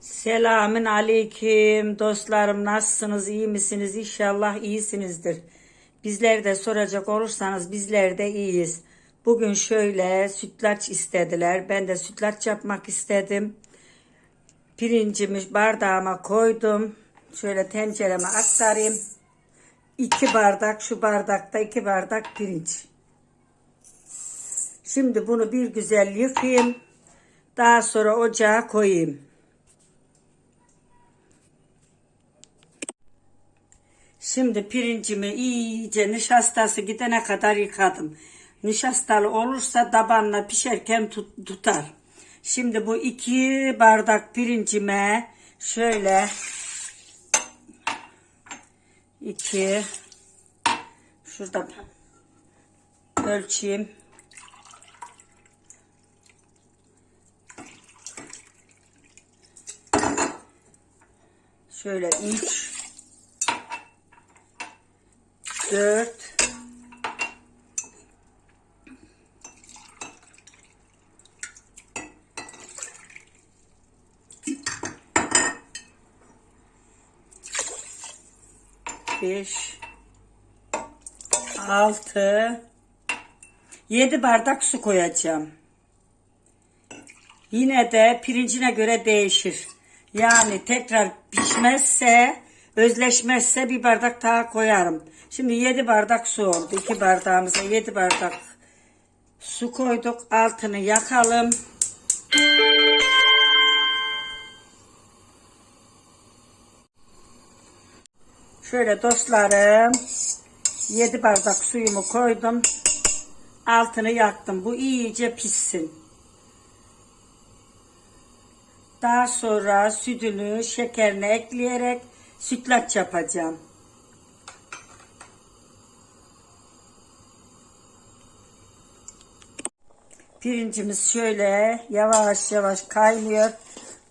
Selamün aleyküm dostlarım nasılsınız iyi misiniz İnşallah iyisinizdir. Bizler de soracak olursanız bizler de iyiyiz. Bugün şöyle sütlaç istediler ben de sütlaç yapmak istedim. Pirincimi bardağıma koydum. Şöyle tencereme aktarayım. İki bardak şu bardakta iki bardak pirinç. Şimdi bunu bir güzel yıkayayım. Daha sonra ocağa koyayım. Şimdi pirincimi iyice nişastası gidene kadar yıkadım. Nişastalı olursa tabanla pişerken tut- tutar. Şimdi bu iki bardak pirincime şöyle iki şurada ölçeyim. Şöyle üç, dört, beş, altı, yedi bardak su koyacağım. Yine de pirincine göre değişir. Yani tekrar pişmezse, özleşmezse bir bardak daha koyarım. Şimdi 7 bardak su oldu. 2 bardağımıza 7 bardak su koyduk. Altını yakalım. Şöyle dostlarım 7 bardak suyumu koydum. Altını yaktım. Bu iyice pişsin. Daha sonra sütünü, şekerini ekleyerek sütlaç yapacağım. Pirincimiz şöyle yavaş yavaş kaynıyor.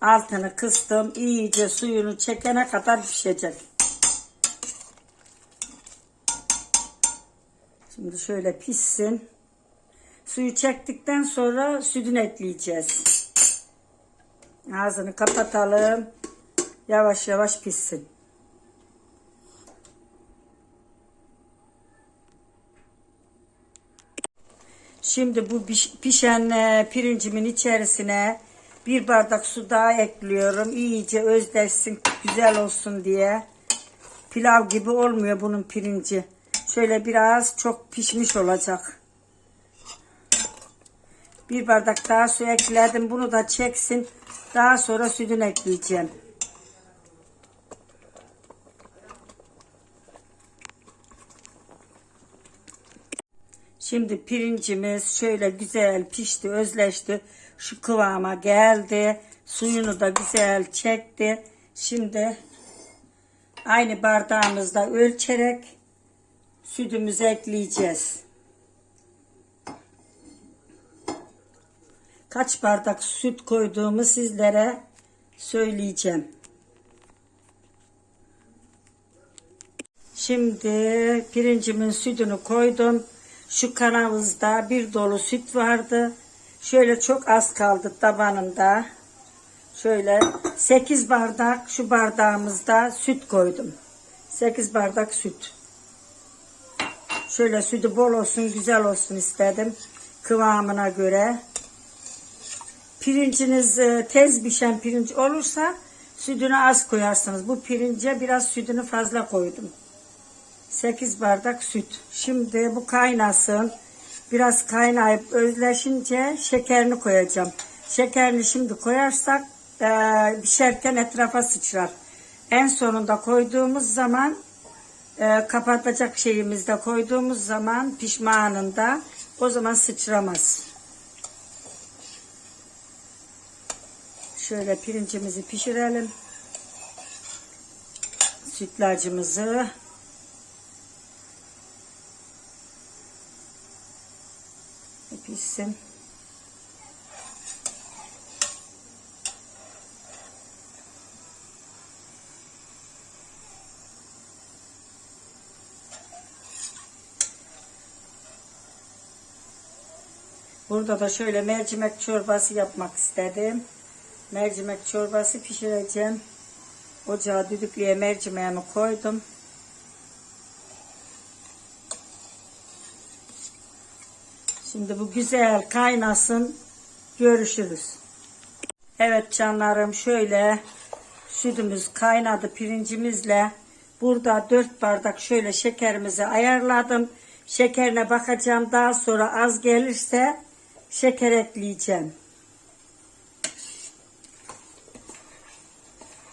Altını kıstım. İyice suyunu çekene kadar pişecek. Şimdi şöyle pişsin. Suyu çektikten sonra sütünü ekleyeceğiz. Ağzını kapatalım. Yavaş yavaş pişsin. Şimdi bu piş- pişen e, pirincimin içerisine bir bardak su daha ekliyorum. İyice özleşsin, güzel olsun diye. Pilav gibi olmuyor bunun pirinci. Şöyle biraz çok pişmiş olacak. Bir bardak daha su ekledim. Bunu da çeksin. Daha sonra sütünü ekleyeceğim. Şimdi pirincimiz şöyle güzel pişti, özleşti. Şu kıvama geldi. Suyunu da güzel çekti. Şimdi aynı bardağımızda ölçerek sütümüzü ekleyeceğiz. Kaç bardak süt koyduğumu sizlere söyleyeceğim. Şimdi pirincimin sütünü koydum. Şu kanavızda bir dolu süt vardı. Şöyle çok az kaldı tabanında. Şöyle 8 bardak şu bardağımızda süt koydum. 8 bardak süt. Şöyle sütü bol olsun, güzel olsun istedim. Kıvamına göre. Pirinciniz e, tez pişen pirinç olursa sütünü az koyarsınız. Bu pirince biraz sütünü fazla koydum. 8 bardak süt. Şimdi bu kaynasın. Biraz kaynayıp özleşince şekerini koyacağım. Şekerini şimdi koyarsak e, pişerken etrafa sıçrar. En sonunda koyduğumuz zaman e, kapatacak şeyimizde koyduğumuz zaman pişme anında o zaman sıçramaz. Şöyle pirincimizi pişirelim. Sütlacımızı pişsin. Burada da şöyle mercimek çorbası yapmak istedim. mercimek çorbası pişireceğim. Ocağa düdüklüye mercimeğimi koydum. Şimdi bu güzel kaynasın. Görüşürüz. Evet canlarım şöyle sütümüz kaynadı pirincimizle. Burada 4 bardak şöyle şekerimizi ayarladım. Şekerine bakacağım. Daha sonra az gelirse şeker ekleyeceğim.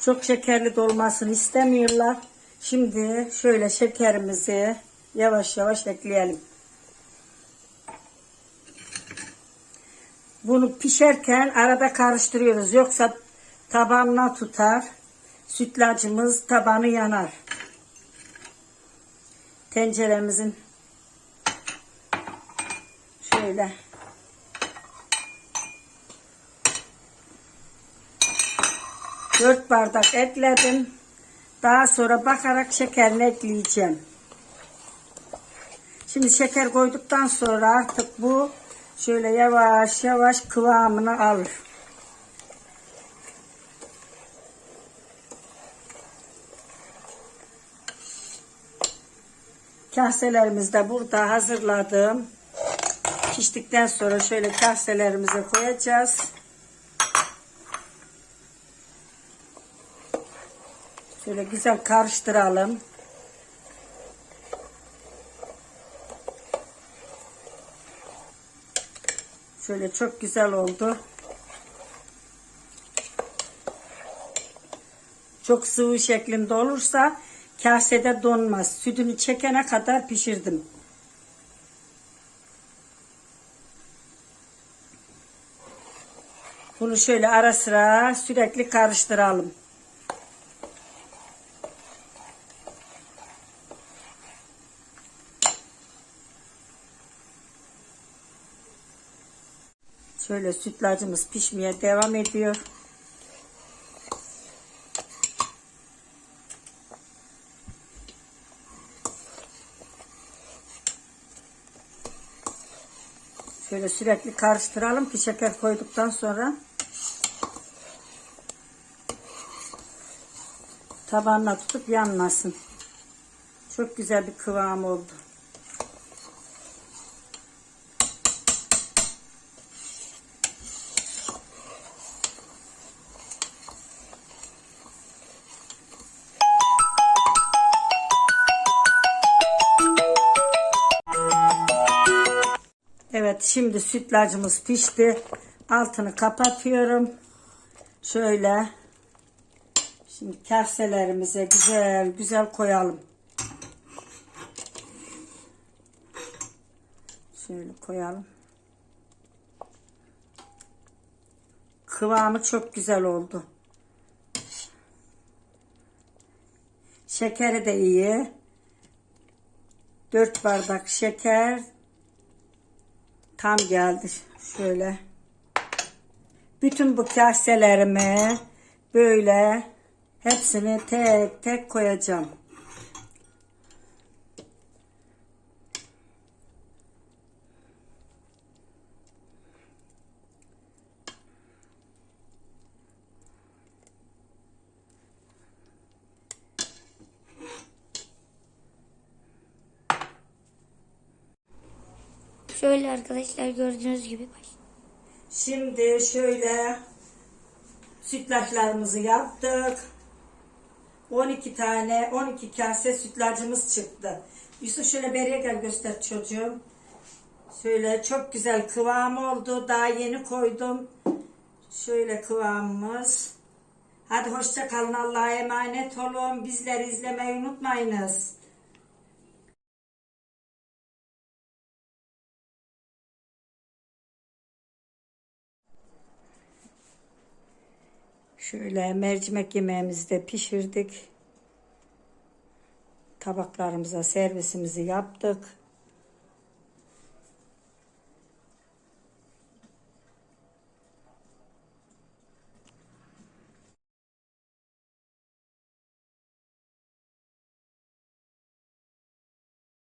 Çok şekerli de olmasını istemiyorlar. Şimdi şöyle şekerimizi yavaş yavaş ekleyelim. Bunu pişerken arada karıştırıyoruz. Yoksa tabanına tutar. Sütlacımız tabanı yanar. Tenceremizin şöyle dört bardak ekledim. Daha sonra bakarak şekerini ekleyeceğim. Şimdi şeker koyduktan sonra artık bu şöyle yavaş yavaş kıvamını alır. Kaselerimizi de burada hazırladım. Piştikten sonra şöyle kaselerimize koyacağız. Şöyle güzel karıştıralım. Şöyle çok güzel oldu. Çok sıvı şeklinde olursa kasede donmaz. Sütünü çekene kadar pişirdim. Bunu şöyle ara sıra sürekli karıştıralım. Şöyle sütlacımız pişmeye devam ediyor. Şöyle sürekli karıştıralım ki şeker koyduktan sonra tabanına tutup yanmasın. Çok güzel bir kıvam oldu. Şimdi sütlacımız pişti. Altını kapatıyorum. Şöyle. Şimdi kaselerimize güzel güzel koyalım. Şöyle koyalım. Kıvamı çok güzel oldu. Şekeri de iyi. 4 bardak şeker, Tam geldi. Şöyle. Bütün bu kaselerimi böyle hepsini tek tek koyacağım. Şöyle arkadaşlar gördüğünüz gibi baş. Şimdi şöyle sütlaçlarımızı yaptık. 12 tane 12 kase sütlacımız çıktı. Yusuf şöyle beriye gel göster çocuğum. Şöyle çok güzel kıvam oldu. Daha yeni koydum. Şöyle kıvamımız. Hadi hoşça kalın. Allah'a emanet olun. Bizleri izlemeyi unutmayınız. Şöyle mercimek yemeğimizi de pişirdik. Tabaklarımıza servisimizi yaptık.